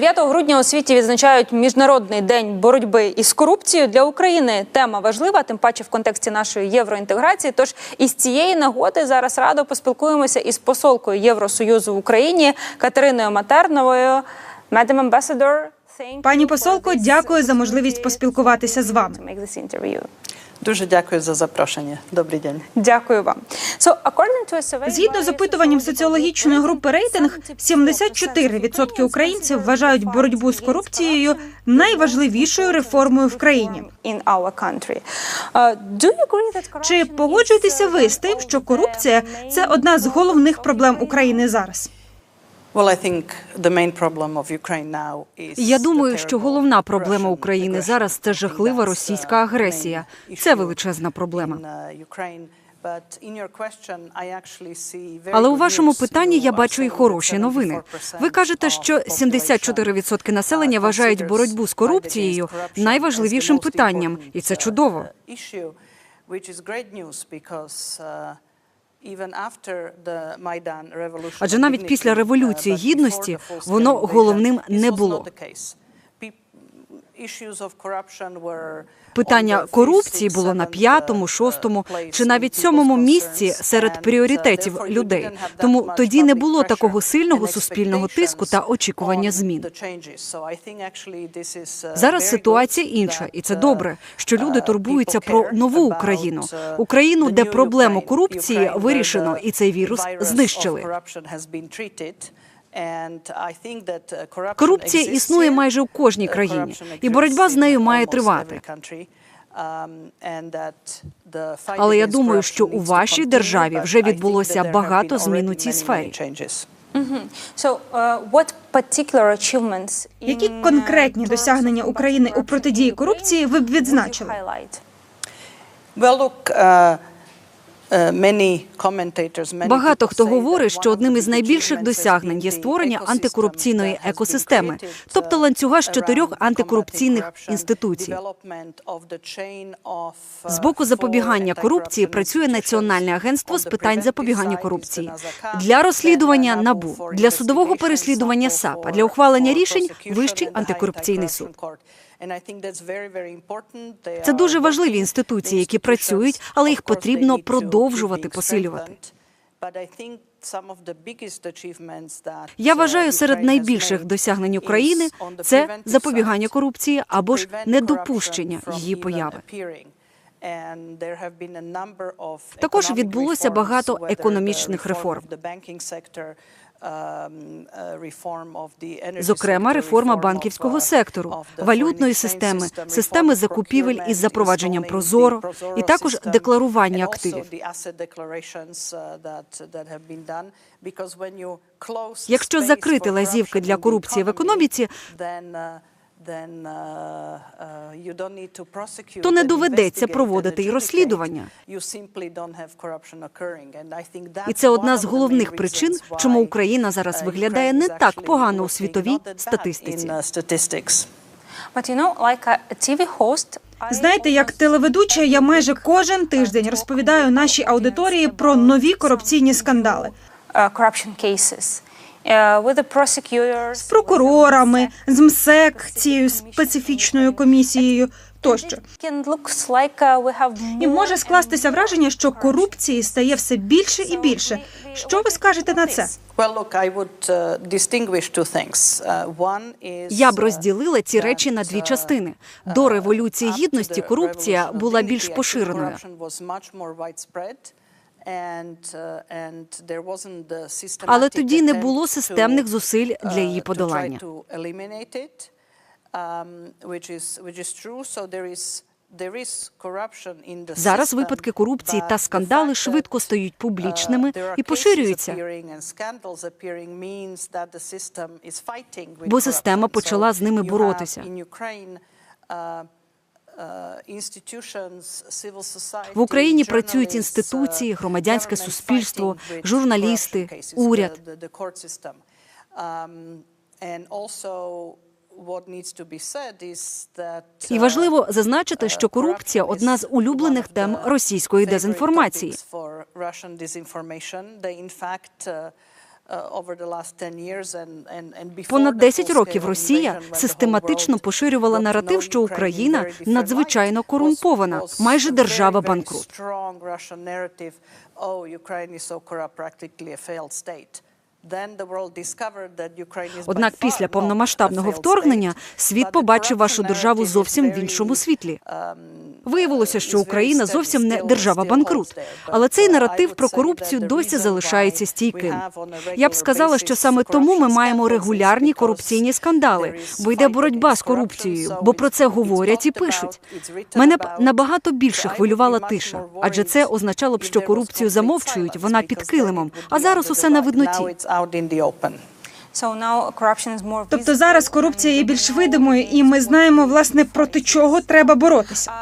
9 грудня у світі відзначають міжнародний день боротьби із корупцією. Для України тема важлива, тим паче в контексті нашої євроінтеграції. Тож із цієї нагоди зараз радо поспілкуємося із посолкою Євросоюзу в Україні Катериною Матерновою. Madam Ambassador, Пані посолко, дякую за можливість поспілкуватися з вами. Дуже дякую за запрошення. Добрий день. Дякую вам. Згідно з опитуванням соціологічної групи рейтинг, 74% українців вважають боротьбу з корупцією найважливішою реформою в країні. Uh, Чи погоджуєтеся ви з тим, що корупція це одна з головних проблем України зараз? Я думаю, що головна проблема України зараз це жахлива uh, російська агресія. Це величезна проблема. uh, Але у вашому питанні я бачу і хороші новини. 74% Ви кажете, що population, 74% населення uh, вважають боротьбу з корупцією найважливішим питанням, і це чудово. Адже навіть після uh, Революції Гідності воно головним не було. Питання корупції було на п'ятому, uh, шостому чи навіть сьомому місці серед uh, пріоритетів людей. Тому тоді не було такого сильного суспільного тиску та очікування змін. uh, Зараз ситуація інша, і це добре, що uh, люди турбуються про нову Україну, uh, Україну, де проблему корупції вирішено і цей вірус знищили. Uh, Корупція exists існує майже у кожній Uh, країні, і боротьба з нею in має тривати. every country. Um, and that the fight Але я against думаю, що corruption у вашій державі but вже I think відбулося багато змін у already цій many, сфері. many changes. So, uh, what particular achievements Які in, uh, конкретні досягнення України у corruption протидії корупції ви б відзначили? Багато people хто говорить, що одним із найбільших досягнень є створення антикорупційної екосистеми, тобто uh, ланцюга з чотирьох антикорупційних інституцій. uh, З боку запобігання корупції працює Національне агентство з питань запобігання корупції. Для розслідування НАБУ, для судового переслідування SAPO САП, а for- для ухвалення рішень Вищий антикорупційний суд. Це дуже важливі інституції, які працюють, але їх потрібно продовжувати, посилювати. Я uh, вважаю, серед найбільших досягнень України це запобігання корупції або ж недопущення її появи. Також відбулося багато економічних реформ. Um, uh, Зокрема, реформа банківського uh, сектору, валютної системи, системи закупівель із запровадженням Прозоро, і також декларування активів. uh, Якщо закрити лазівки для корупції в економіці, then, uh, uh, you don't need to prosecute то не доведеться проводити і розслідування. You simply don't have corruption occurring. And I think І це одна з головних причин, чому Україна зараз uh, виглядає не так погано у світовій статистиці. in, statistics. But you know, like a TV host, I Знаєте, як телеведуча, я майже кожен тиждень розповідаю нашій аудиторії про нові корупційні скандали prosecutors, з прокурорами, з МСЕК, цією специфічною комісією тощо. Uh, І може скластися враження, що корупції стає все більше і більше. Що ви скажете на це? Uh. Uh, Я б розділила ці речі на дві частини. До революції гідності корупція була більш поширеною. Uh, Але тоді не було системних зусиль для uh, її подолання. um, Зараз випадки корупції та скандали швидко стають uh, публічними і поширюються. Бо система почала з ними боротися. В Україні працюють інституції, uh, громадянське суспільство, журналісти, уряд. Um, І uh, важливо зазначити, що uh, корупція одна з улюблених тем російської дезінформації. Topics for Russian disinformation. They, in fact, uh, uh, over the last 10 years and, and, and before Понад the 10 full-scale років Росія систематично поширювала наратив, що Україна надзвичайно корумпована, майже держава банкрут. oh, Однак після повномасштабного вторгнення світ побачив вашу державу зовсім в іншому світлі. Um, Виявилося, що Україна зовсім не держава банкрут, але цей наратив про корупцію досі залишається стійким. Я б сказала, що саме тому ми маємо регулярні корупційні скандали, бо йде боротьба з корупцією, бо про це говорять і пишуть. Мене б набагато більше хвилювала тиша, адже це означало б, що корупцію замовчують, вона під килимом, а зараз усе на видноті. Тобто зараз корупція є більш видимою, і ми знаємо власне проти чого треба боротися.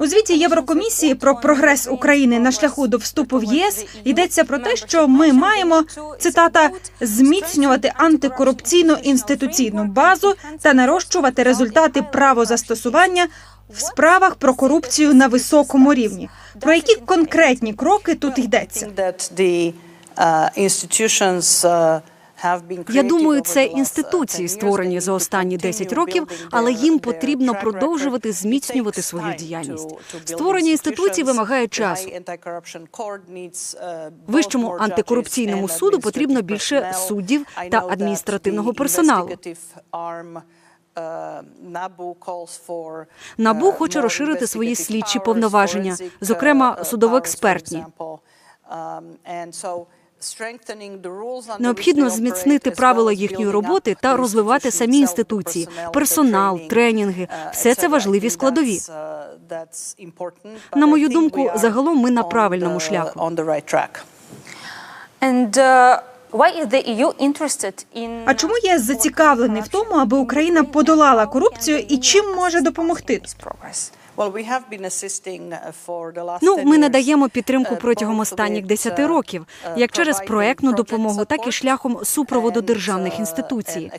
У звіті Єврокомісії про прогрес України на шляху до вступу в єС йдеться про те, що ми маємо цитата зміцнювати антикорупційну інституційну базу та нарощувати результати правозастосування в справах про корупцію на високому рівні. Про які конкретні кроки тут йдеться? Uh, uh, Я думаю, це uh, інституції, 10 years. створені за останні 10 continue років, але їм потрібно продовжувати зміцнювати свою діяльність. Створення інституцій вимагає часу. Uh, Вищому антикорупційному суду потрібно більше суддів та адміністративного персоналу. uh, НАБУ uh, хоче розширити свої слідчі повноваження, зокрема, uh, судово-експертні. Um, Необхідно зміцнити правила їхньої роботи та розвивати самі інституції, персонал, тренінги. uh, Все це важливі складові. uh, На мою думку, загалом ми на правильному шляху. uh, А чому ЄС зацікавлений в тому, аби Україна подолала корупцію і чим може допомогти? this uh, Ну, ми надаємо підтримку uh, протягом останніх with, 10 uh, років, як через проектну допомогу, так і шляхом супроводу державних інституцій.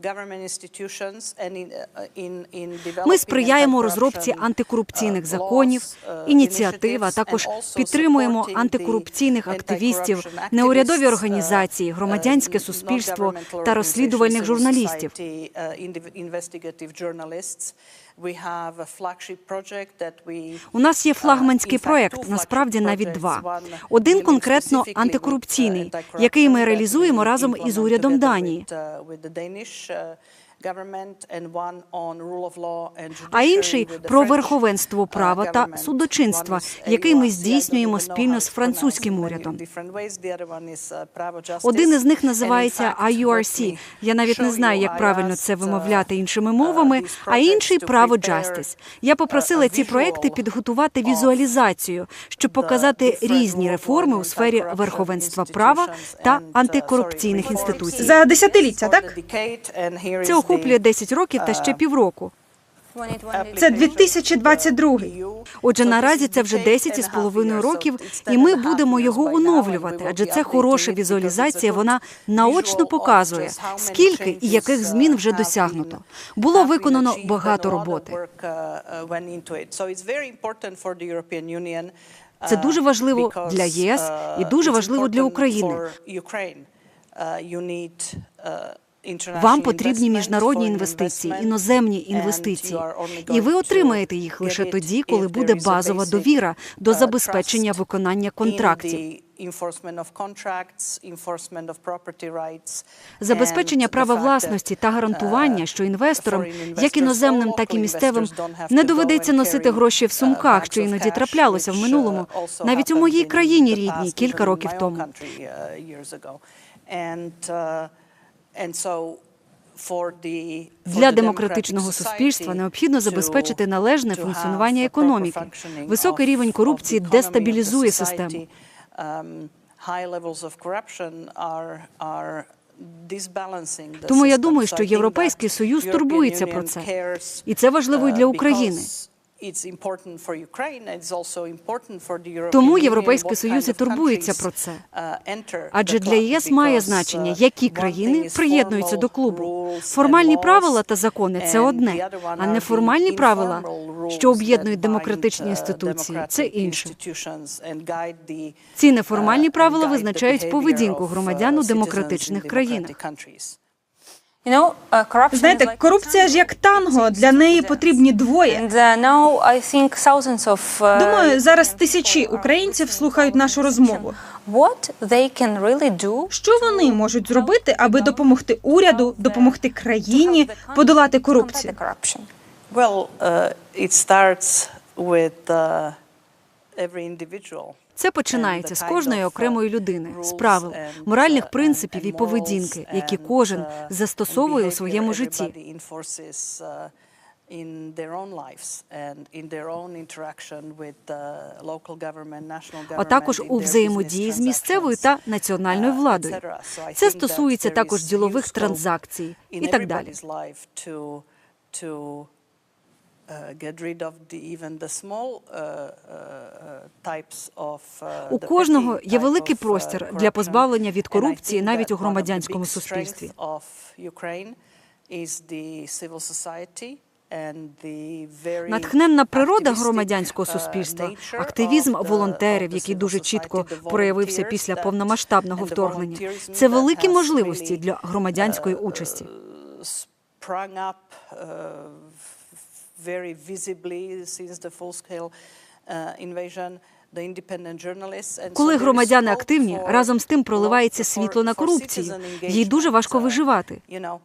Uh, uh, Ми сприяємо розробці антикорупційних uh, законів, uh, ініціатив, а також підтримуємо антикорупційних активістів, неурядові організації, uh, громадянське uh, суспільство та розслідувальних журналістів. Uh, У нас є uh, флагманський проект, насправді навіть два. Один конкретно uh, антикорупційний, який ми реалізуємо разом із урядом Данії. With, uh, with the Danish, uh, government and one on rule of law and А інший про верховенство uh, права та government. судочинства, One is який ми здійснюємо спільно з французьким урядом. uh. Один із них називається IURC. Я навіть не знаю, як правильно це uh, вимовляти іншими uh, мовами, а інший право Justice. Я попросила uh, ці проекти підготувати of візуалізацію, щоб показати різні rule of реформи у сфері верховенства права та and, uh, антикорупційних інституцій. За десятиліття, так? Це is охоплює the, 10 років та ще uh, півроку. Це 2022. Отже, наразі це вже 10 із половиною років, і ми будемо його оновлювати, адже це хороша візуалізація. Вона наочно показує, скільки і яких змін вже досягнуто. Було виконано багато роботи. Це дуже важливо для ЄС і дуже важливо для України. Вам потрібні міжнародні інвестиції, іноземні інвестиції, і ви отримаєте їх лише тоді, коли буде базова довіра до забезпечення виконання контрактів. Забезпечення права власності та гарантування, що інвесторам, як іноземним, так і місцевим, не доведеться носити гроші в сумках, що іноді траплялося в минулому, навіть у моїй країні рідній кілька років тому. Для демократичного суспільства необхідно забезпечити належне функціонування економіки. Високий рівень корупції дестабілізує систему. Тому я думаю, що Європейський Союз турбується про це. І це важливо і для України. Тому Європейський Союз і турбується про це. uh, Адже для ЄС має значення, uh, які країни приєднуються до клубу. Формальні правила та закони це одне, а неформальні правила, що об'єднують демократичні uh, інституції, це інше. Ці неформальні uh, правила визначають поведінку uh, громадян у демократичних країнах. Знаєте, корупція ж як танго. Для неї потрібні двоє. Uh, uh, Думаю, зараз тисячі українців слухають нашу розмову. what they can really do Що вони можуть зробити, аби допомогти уряду, допомогти країні подолати корупцію? Well, uh, it starts with uh, every individual. Це починається з кожної окремої людини, з правил, моральних принципів і поведінки, які кожен застосовує у своєму житті. In their own lives and а також у взаємодії з місцевою та національною владою. Це стосується також ділових транзакцій і так далі. Get rid of the even the small uh, uh, types of uh, У кожного є великий uh, простір для позбавлення від корупції навіть у громадянському суспільстві. Натхненна природа громадянського uh, суспільства, активізм волонтерів, який дуже чітко проявився після повномасштабного вторгнення. Це великі можливості для громадянської uh, участі. Uh, very visibly since the full-scale uh, invasion. Коли громадяни активні, разом з тим проливається світло на корупцію. Їй дуже важко. Uh, виживати. Uh,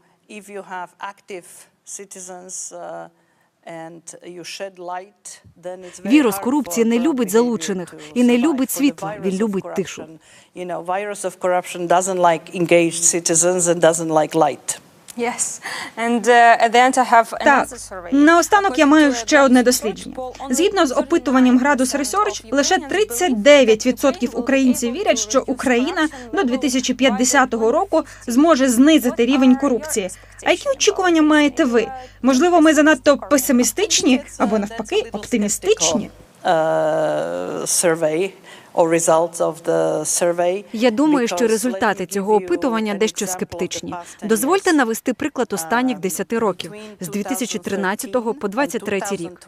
Вірус корупції не любить залучених і не любить virus він любить тишу. Uh, Так, наостанок я маю ще одне дослідження. Згідно з опитуванням Градус Research, лише 39% українців вірять, що Україна до 2050 року зможе знизити рівень корупції. А які очікування маєте ви? Можливо, ми занадто песимістичні або навпаки оптимістичні? Uh, survey. Я думаю, що результати цього опитування дещо скептичні. Дозвольте навести приклад останніх Um, 10 років з between 2013 по 2023 рік.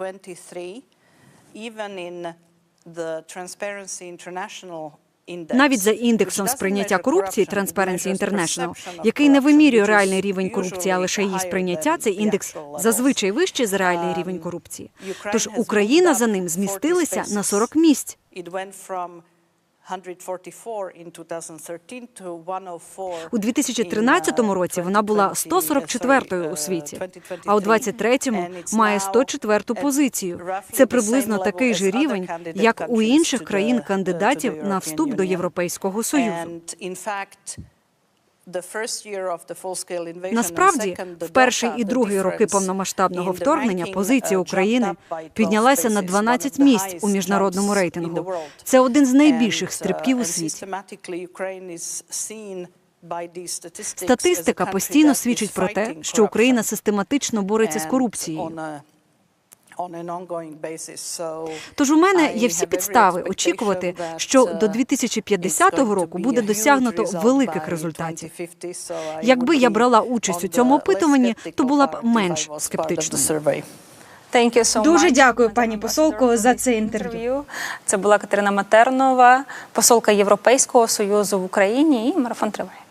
2023, even in the Transparency International Index, Навіть за індексом сприйняття корупції Transparency International, який не вимірює реальний рівень корупції, а лише її сприйняття, цей індекс зазвичай вищий за реальний Um, рівень корупції. Тож Україна за ним 40 змістилася на spaces. 40 місць. У 2013 in, uh, році вона була 2020, 144-ю у uh, світі, 2023, а у 23-му має now 104-ту позицію. Це приблизно такий же рівень, як у інших країн-кандидатів на вступ до Європейського Союзу. Насправді, в перший і другий роки повномасштабного вторгнення позиція uh, України jumped up by 12 піднялася на spaces, 12 one of the місць у міжнародному рейтингу. Це один з найбільших uh, стрибків у світі. Статистика постійно свідчить про те, що Україна систематично бореться з корупцією. Тож у мене є всі підстави очікувати, що uh, до 2050 it's going року буде досягнуто великих результатів. 2050, Якби я брала участь у цьому опитуванні, то була б менш скептичною. Дуже дякую, пані посолко, за це інтерв'ю. Це була Катерина Матернова, посолка Європейського союзу в Україні. І марафон триває.